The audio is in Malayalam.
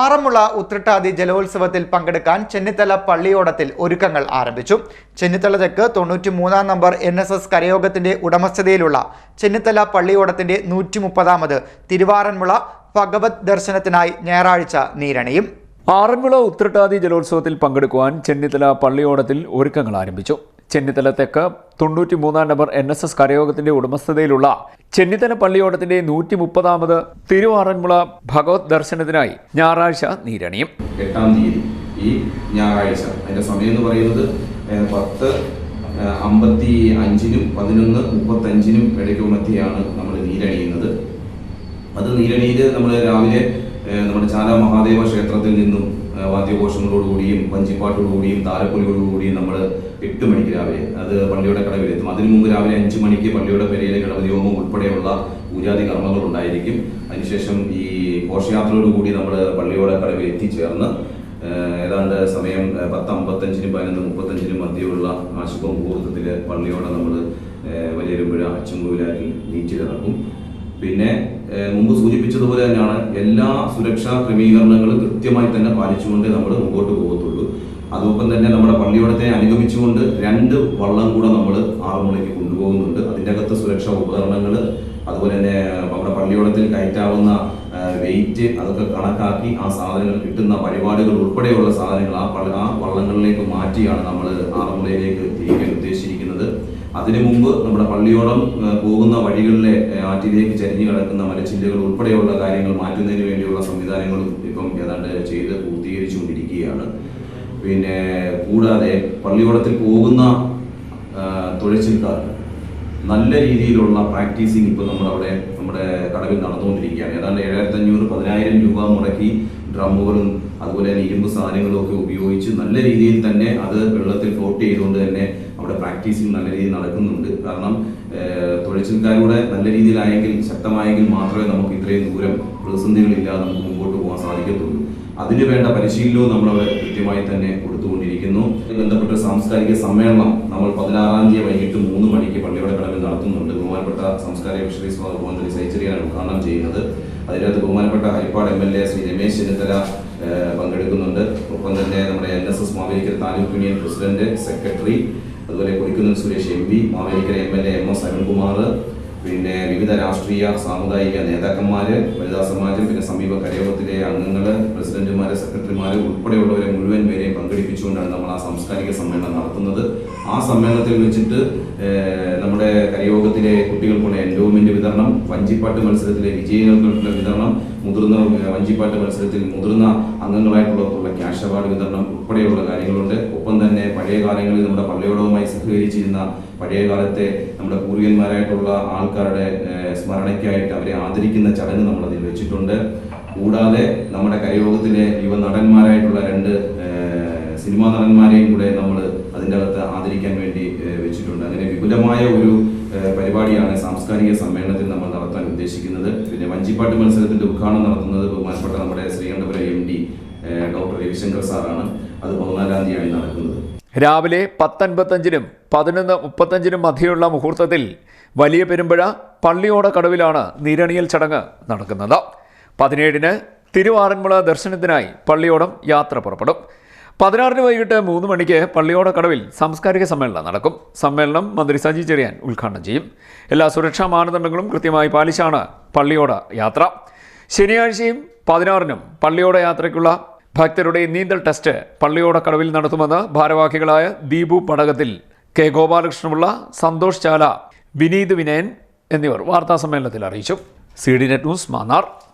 ആറന്മുള ഉത്രട്ടാതി ജലോത്സവത്തിൽ പങ്കെടുക്കാൻ ചെന്നിത്തല പള്ളിയോടത്തിൽ ഒരുക്കങ്ങൾ ആരംഭിച്ചു. ചെന്നിത്തല തെക്ക് തൊണ്ണൂറ്റി മൂന്നാം നമ്പർ എൻ എസ് എസ് കരയോഗത്തിന്റെ ഉടമസ്ഥതയിലുള്ള ചെന്നിത്തല പള്ളിയോടത്തിന്റെ നൂറ്റി മുപ്പതാമത് തിരുവാറന്മുള ഭഗവത് ദർശനത്തിനായി ഞായറാഴ്ച നീരണിയും. ആറന്മുള ഉത്രട്ടാതി ജലോത്സവത്തിൽ പങ്കെടുക്കുവാൻ ചെന്നിത്തല പള്ളിയോടത്തിൽ ഒരുക്കങ്ങൾ ആരംഭിച്ചു. ചെന്നിത്തല തെക്ക് തൊണ്ണൂറ്റി മൂന്നാം നമ്പർ എൻ എസ് എസ് കരയോഗത്തിന്റെ ഉടമസ്ഥതയിലുള്ള ചെന്നിത്തല പള്ളിയോടത്തിന്റെ നൂറ്റി മുപ്പതാമത് തിരുവാറന്മുള ഭഗവത് ദർശനത്തിനായി ഞായറാഴ്ച നീരണിയും. എട്ടാം തീയതി ഈ ഞായറാഴ്ച. അതിന്റെ സമയം എന്ന് പറയുന്നത് പത്ത് അമ്പത്തി അഞ്ചിനും പതിനൊന്ന് മുപ്പത്തഞ്ചിനും ഇടയ്ക്ക് മധ്യയാണ് നമ്മൾ നീരണിയുന്നത്. അത് നീരണിയിൽ നമ്മൾ രാവിലെ നമ്മുടെ ചാല മഹാദേവ ക്ഷേത്രത്തിൽ നിന്നും വാദ്യഘോഷങ്ങളോടുകൂടിയും വഞ്ചിപ്പാട്ടോടുകൂടിയും താലപ്പൊലിയോടുകൂടിയും നമ്മൾ എട്ട് മണിക്ക് രാവിലെ അത് പള്ളിയുടെ കടവിലെത്തും അതിനു മുമ്പ് രാവിലെ അഞ്ച് മണിക്ക് പള്ളിയുടെ പെരയിലെ ഗണപതി ഹോമം ഉൾപ്പെടെയുള്ള പൂജാതി കർമ്മങ്ങൾ ഉണ്ടായിരിക്കും. അതിനുശേഷം ഈ ഘോഷയാത്രയോടുകൂടി നമ്മൾ പള്ളിയുടെ കടവിൽ എത്തിച്ചേർന്ന് ഏതാണ്ട് സമയം പത്ത് അമ്പത്തഞ്ചിനും പതിനൊന്ന് മുപ്പത്തഞ്ചിനും മധ്യമുള്ള ആ ശുഭമുഹൂർത്തത്തിൽ പള്ളിയോടെ നമ്മൾ വലിയൊരു വലിയൊരുമ്പുഴ അച്ചുമ്പൂരാറ്റിൽ നീറ്റിലിറക്കും. പിന്നെ മുമ്പ് സൂചിപ്പിച്ചതുപോലെ തന്നെയാണ് എല്ലാ സുരക്ഷാ ക്രമീകരണങ്ങളും കൃത്യമായി തന്നെ പാലിച്ചുകൊണ്ട് നമ്മൾ മുമ്പോട്ട് പോകത്തുള്ളൂ. അതോടൊപ്പം തന്നെ നമ്മുടെ പള്ളിയോടത്തെ അനുഗമിച്ചുകൊണ്ട് രണ്ട് വള്ളം കൂടെ നമ്മൾ ആറന്മുളയ്ക്ക് കൊണ്ടുപോകുന്നുണ്ട്. അതിന്റെ അകത്ത് സുരക്ഷാ ഉപകരണങ്ങൾ അതുപോലെ തന്നെ നമ്മുടെ പള്ളിയോടത്തിൽ കയറ്റാവുന്ന വെയിറ്റ് അതൊക്കെ കണക്കാക്കി ആ സാധനങ്ങൾ കിട്ടുന്ന പരിപാടികൾ ഉൾപ്പെടെയുള്ള സാധനങ്ങൾ ആ ആ വള്ളങ്ങളിലേക്ക് മാറ്റിയാണ് നമ്മൾ ആറന്മുളയിലേക്ക് തിരിക്കാൻ ഉദ്ദേശിച്ചിരിക്കുന്നത്. അതിനു മുമ്പ് നമ്മുടെ പള്ളിയോളം പോകുന്ന വഴികളിലെ ആറ്റിലേക്ക് ചരിഞ്ഞു കിടക്കുന്ന മരച്ചില്ലകൾ ഉൾപ്പെടെയുള്ള കാര്യങ്ങൾ മാറ്റുന്നതിന് വേണ്ടിയുള്ള സംവിധാനങ്ങളും ഇപ്പം ഏതാണ്ട് ചെയ്ത് പൂർത്തീകരിച്ചുകൊണ്ടിരിക്കുകയാണ്. പിന്നെ കൂടാതെ പള്ളിയോടത്തിൽ പോകുന്ന തുഴച്ചിൽക്കാർ തുഴച്ചിൽക്കാർക്ക് നല്ല രീതിയിലുള്ള പ്രാക്ടീസിങ് ഇപ്പോൾ നമ്മളവിടെ നമ്മുടെ കടവിൽ നടന്നുകൊണ്ടിരിക്കുകയാണ്. ഏതാണ്ട് ഏഴായിരത്തി അഞ്ഞൂറ് പതിനായിരം രൂപ മുടക്കി ഡ്രമ്മുകളും അതുപോലെ തന്നെ ഇരുമ്പ് സാധനങ്ങളും ഒക്കെ ഉപയോഗിച്ച് നല്ല രീതിയിൽ തന്നെ അത് വെള്ളത്തിൽ ഫ്ലോട്ട് ചെയ്തുകൊണ്ട് തന്നെ അവിടെ പ്രാക്ടീസിങ് നല്ല രീതിയിൽ നടക്കുന്നുണ്ട്. കാരണം തൊഴിൽക്കാരുടെ നല്ല രീതിയിലായെങ്കിൽ ശക്തമായെങ്കിൽ മാത്രമേ നമുക്ക് ഇത്രയും ദൂരം പ്രതിസന്ധികളില്ലാതെ നമുക്ക് മുമ്പോട്ട് പോകാൻ സാധിക്കത്തുള്ളൂ. അതിന് വേണ്ട പരിശീലനവും നമ്മളവിടെ കൃത്യമായി തന്നെ കൊടുത്തുകൊണ്ടിരിക്കുന്നു. ബന്ധപ്പെട്ട സാംസ്കാരിക സമ്മേളനം നമ്മൾ പതിനാറാം തീയതി വൈകിട്ട് മൂന്ന് മണിക്ക് പള്ളിയുടെ കടവിൽ നടത്തുന്നുണ്ട്. ബഹുമാനപ്പെട്ട സാംസ്കാരിക ഫിഷറീസ് മന്ത്രി സൈച്ചറിയാണ് ഉദ്ഘാടനം ചെയ്യുന്നത്. അതിനകത്ത് ബഹുമാനപ്പെട്ട Haripad M L A Shri Ramesh Chennithala പങ്കെടുക്കുന്നുണ്ട്. ഒപ്പം തന്നെ നമ്മുടെ N S S Mavelikkara taluk union president secretary അതുപോലെ Kodikunnil Suresh M P Mavelikkara M L A M S Arunkumar പിന്നെ വിവിധ രാഷ്ട്രീയ സാമുദായിക നേതാക്കന്മാർ വനിതാ സമാജം പിന്നെ സമീപ കരയോഗത്തിലെ അംഗങ്ങൾ പ്രസിഡന്റുമാർ സെക്രട്ടറിമാർ ഉൾപ്പെടെയുള്ളവരെ മുഴുവൻ പേരെയും പങ്കെടുപ്പിച്ചുകൊണ്ടാണ് നമ്മൾ ആ സാംസ്കാരിക സമ്മേളനം നടത്തുന്നത്. ആ സമ്മേളനത്തിൽ വെച്ചിട്ട് നമ്മുടെ കരയോഗത്തിലെ കുട്ടികൾക്കുള്ള എൻഡോമെന്റ് വിതരണം വഞ്ചിപ്പാട്ട് മത്സരത്തിലെ വിജയികൾക്കുള്ള വിതരണം മുതിർന്ന വഞ്ചിപ്പാട്ട് മത്സരത്തിൽ മുതിർന്ന അംഗങ്ങളായിട്ടുള്ളവർക്കുള്ള ക്യാഷ് അവാർഡ് വിതരണം ഉൾപ്പെടെയുള്ള കാര്യങ്ങളുണ്ട്. ഒപ്പം തന്നെ പഴയ കാലങ്ങളിൽ നമ്മുടെ പള്ളിയോടവുമായി സഹകരിച്ചിരുന്ന പഴയ കാലത്തെ നമ്മുടെ പൂർവികന്മാരായിട്ടുള്ള ആൾക്കാരുടെ സ്മരണയ്ക്കായിട്ട് അവരെ ആദരിക്കുന്ന ചടങ്ങ് നമ്മൾ അതിൽ വെച്ചിട്ടുണ്ട്. കൂടാതെ നമ്മുടെ കരയോഗത്തിലെ യുവ നടന്മാരായിട്ടുള്ള രണ്ട് സിനിമാ നടന്മാരെയും കൂടെ നമ്മൾ അതിന്റെ അകത്ത് ആദരിക്കാൻ വേണ്ടി വെച്ചിട്ടുണ്ട്. അങ്ങനെ വിപുലമായ ഒരു പരിപാടിയാണ് സാംസ്കാരിക സമ്മേളനത്തിൽ നമ്മൾ നടത്താൻ ഉദ്ദേശിക്കുന്നത്. പിന്നെ വഞ്ചിപ്പാട്ട് മത്സരത്തിന്റെ ഉദ്ഘാടനം നടത്തുന്നത് ബഹുമാനപ്പെട്ട നമ്മുടെ Sreekandapuram M D doctor Ravishankar സാറാണ്. അത് പതിനാലാം തീയതിയാണ് നടക്കുന്നത്. രാവിലെ പത്തൻപത്തഞ്ചിനും പതിനൊന്ന് മുപ്പത്തഞ്ചിനും മധ്യയുള്ള മുഹൂർത്തത്തിൽ വലിയ പെരുമ്പഴ പള്ളിയോട കടവിലാണ് നീരണിയൽ ചടങ്ങ് നടക്കുന്നത്. പതിനേഴിന് തിരുവാറന്മുള ദർശനത്തിനായി പള്ളിയോടം യാത്ര പുറപ്പെടും. പതിനാറിന് വൈകിട്ട് മൂന്ന് മണിക്ക് പള്ളിയോട കടവിൽ സാംസ്കാരിക സമ്മേളനം നടക്കും. സമ്മേളനം മന്ത്രി സജി ചെറിയാൻ ഉദ്ഘാടനം ചെയ്യും. എല്ലാ സുരക്ഷാ മാനദണ്ഡങ്ങളും കൃത്യമായി പാലിച്ചാണ് പള്ളിയോട യാത്ര. ശനിയാഴ്ചയും പതിനാറിനും പള്ളിയോട യാത്രയ്ക്കുള്ള ഭക്തരുടെ നീന്തൽ ടെസ്റ്റ് പള്ളിയോട കടവിൽ നടത്തുമെന്ന് ഭാരവാഹികളായ ദീപു പടകത്തിൽ കെ ഗോപാലകൃഷ്ണപിള്ള സന്തോഷ് ചാല വിനീത് വിനയൻ എന്നിവർ വാർത്താസമ്മേളനത്തിൽ അറിയിച്ചു. C D net news Mannar.